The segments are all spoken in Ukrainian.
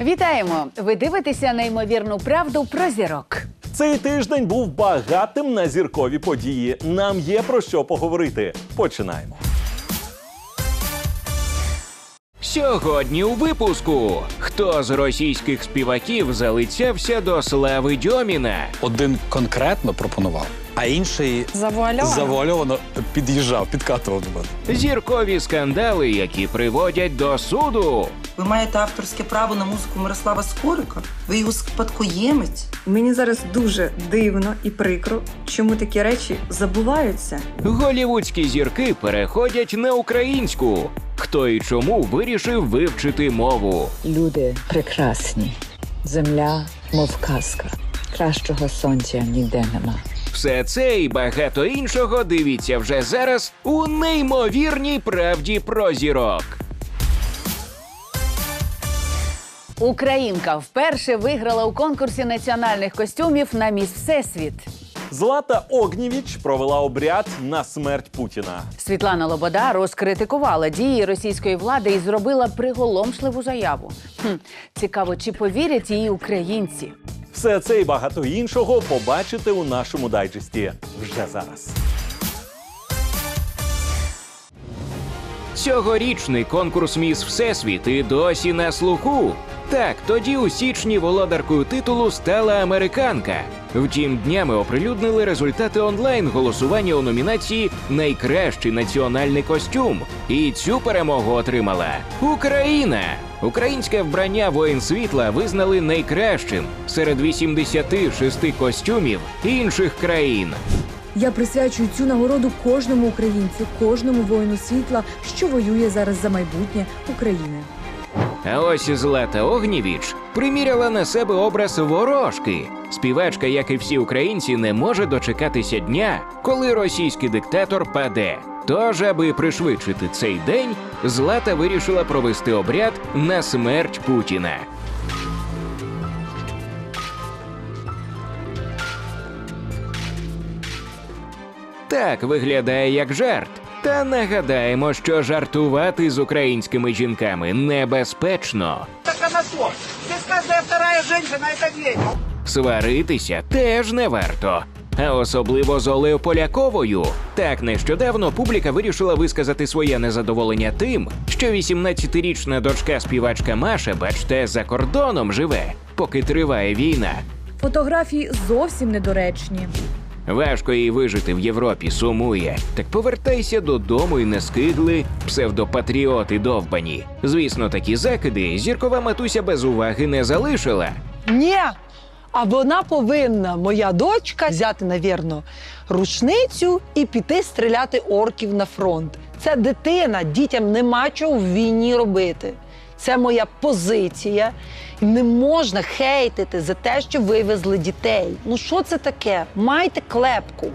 Вітаємо! Ви дивитеся неймовірну правду про зірок. Цей тиждень був багатим на зіркові події. Нам є про що поговорити. Починаємо. Сьогодні у випуску хто з російських співаків залицявся до слави Дьоміна? Один конкретно пропонував, а інший Завуальовано? завуальовано під'їжджав, підкатував до мене. Зіркові скандали, які приводять до суду. Ви маєте авторське право на музику Мирослава Скорика. Ви його спадкоємець. Мені зараз дуже дивно і прикро, чому такі речі забуваються. Голівудські зірки переходять на українську. Хто і чому вирішив вивчити мову? Люди прекрасні. Земля, мов казка. Кращого сонця ніде нема. Все це і багато іншого дивіться вже зараз у неймовірній правді про зірок. Українка вперше виграла у конкурсі національних костюмів на міс Всесвіт. Злата Огнєвіч провела обряд на смерть Путіна. Світлана Лобода розкритикувала дії російської влади і зробила приголомшливу заяву. Хм, цікаво, чи повірять її українці? Все це і багато іншого побачите у нашому дайджесті вже зараз. Цьогорічний конкурс Міс Всесвіт і досі на слуху. Так, тоді у січні володаркою титулу стала американка. Втім, днями оприлюднили результати онлайн голосування у номінації Найкращий національний костюм. І цю перемогу отримала Україна. Українське вбрання воїн світла визнали найкращим серед 86 костюмів інших країн. Я присвячую цю нагороду кожному українцю, кожному воїну світла, що воює зараз за майбутнє України. А ось Злата Огнєвіч приміряла на себе образ ворожки. Співачка, як і всі українці, не може дочекатися дня, коли російський диктатор паде. Тож, аби пришвидшити цей день, Злата вирішила провести обряд на смерть Путіна. Так виглядає як жарт. Та нагадаємо, що жартувати з українськими жінками небезпечно. Сваритися теж не варто. А особливо з Олею Поляковою. Так нещодавно публіка вирішила висказати своє незадоволення тим, що 18-річна дочка співачка Маша, бачте, за кордоном живе, поки триває війна. Фотографії зовсім недоречні. Важко їй вижити в Європі, сумує. Так повертайся додому і не скигли псевдопатріоти довбані. Звісно, такі закиди зіркова матуся без уваги не залишила. Ні. А вона повинна, моя дочка, взяти, навірно, рушницю і піти стріляти орків на фронт. Це дитина, дітям нема чого в війні робити. Це моя позиція. Не можна хейтити за те, що вивезли дітей. Ну що це таке? Майте клепку.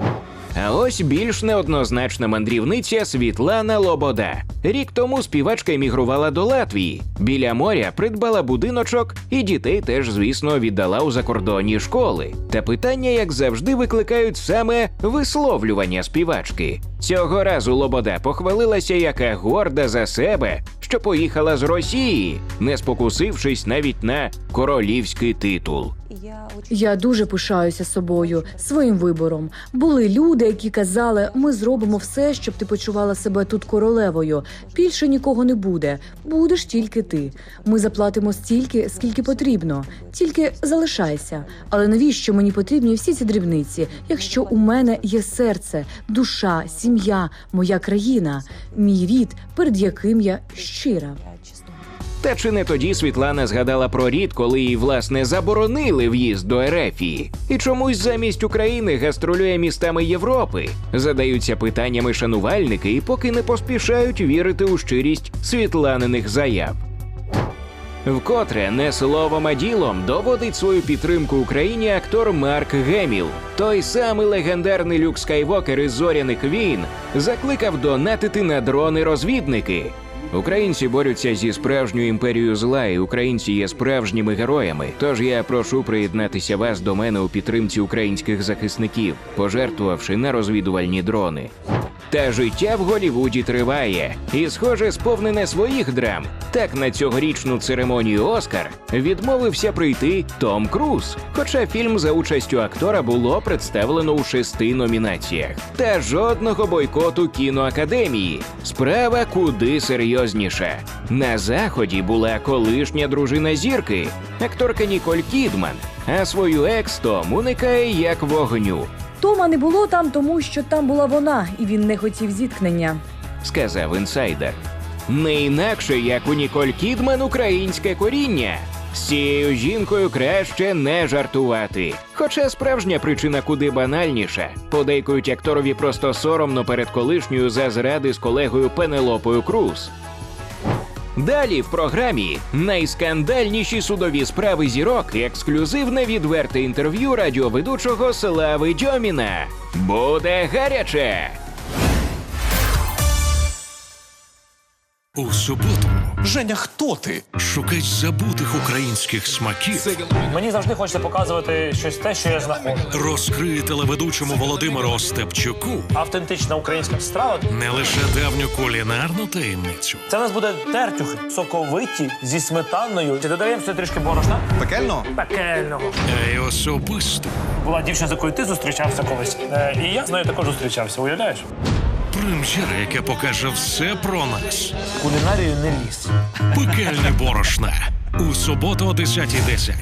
А ось більш неоднозначна мандрівниця Світлана Лобода. Рік тому співачка емігрувала до Латвії. Біля моря придбала будиночок, і дітей теж, звісно, віддала у закордонні школи. Та питання, як завжди, викликають саме висловлювання співачки. Цього разу Лобода похвалилася, яка горда за себе, що поїхала з Росії, не спокусившись навіть на королівський титул. Я дуже пишаюся собою, своїм вибором. Були люди, які казали, ми зробимо все, щоб ти почувала себе тут королевою. Більше нікого не буде. Будеш тільки ти. Ми заплатимо стільки, скільки потрібно. Тільки залишайся. Але навіщо мені потрібні всі ці дрібниці, якщо у мене є серце, душа, сім'я, моя країна, мій рід, перед яким я щира. Та чи не тоді Світлана згадала про рід, коли їй власне заборонили в'їзд до Ерефії? І чомусь замість України гастролює містами Європи? Задаються питаннями шанувальники і поки не поспішають вірити у щирість світланиних заяв. Вкотре не словом, а ділом доводить свою підтримку Україні актор Марк Геміл. Той самий легендарний Люк Скайвокер із зоряних війн закликав донатити на дрони-розвідники. Українці борються зі справжньою імперією зла, і українці є справжніми героями. Тож я прошу приєднатися вас до мене у підтримці українських захисників, пожертвувавши на розвідувальні дрони. Та життя в Голівуді триває, і, схоже, сповнене своїх драм. Так на цьогорічну церемонію Оскар відмовився прийти Том Круз. Хоча фільм за участю актора було представлено у шести номінаціях. Та жодного бойкоту кіноакадемії. Справа куди серйозніша. На заході була колишня дружина зірки, акторка Ніколь Кідман, а свою екс Том уникає як вогню. Тома не було там, тому що там була вона, і він не хотів зіткнення. сказав інсайдер. Не інакше, як у Ніколь Кідман українське коріння. З цією жінкою краще не жартувати. Хоча справжня причина куди банальніша. Подейкують акторові просто соромно перед колишньою за зради з колегою Пенелопою Круз. Далі в програмі найскандальніші судові справи зірок ексклюзивне відверте інтерв'ю радіоведучого Слави Дьоміна. Буде гаряче! У суботу Женя, хто ти? шукач забутих українських смаків Мені завжди хочеться показувати щось те, що я знаходжу. розкриє телеведучому Володимиру Остапчуку Автентична українська страва. не лише давню кулінарну таємницю, Це у нас буде тертюхи, соковиті зі сметаною. Чи додаємо сюди трішки борошна? Пекельно? Пекельного. а й особисту Була дівчина, з якою ти зустрічався колись. Е, і я з нею також зустрічався, уявляєш? Прем'єра, яке покаже все про нас. Кулінарію не ліз. Пекельне борошна у суботу о 10.10.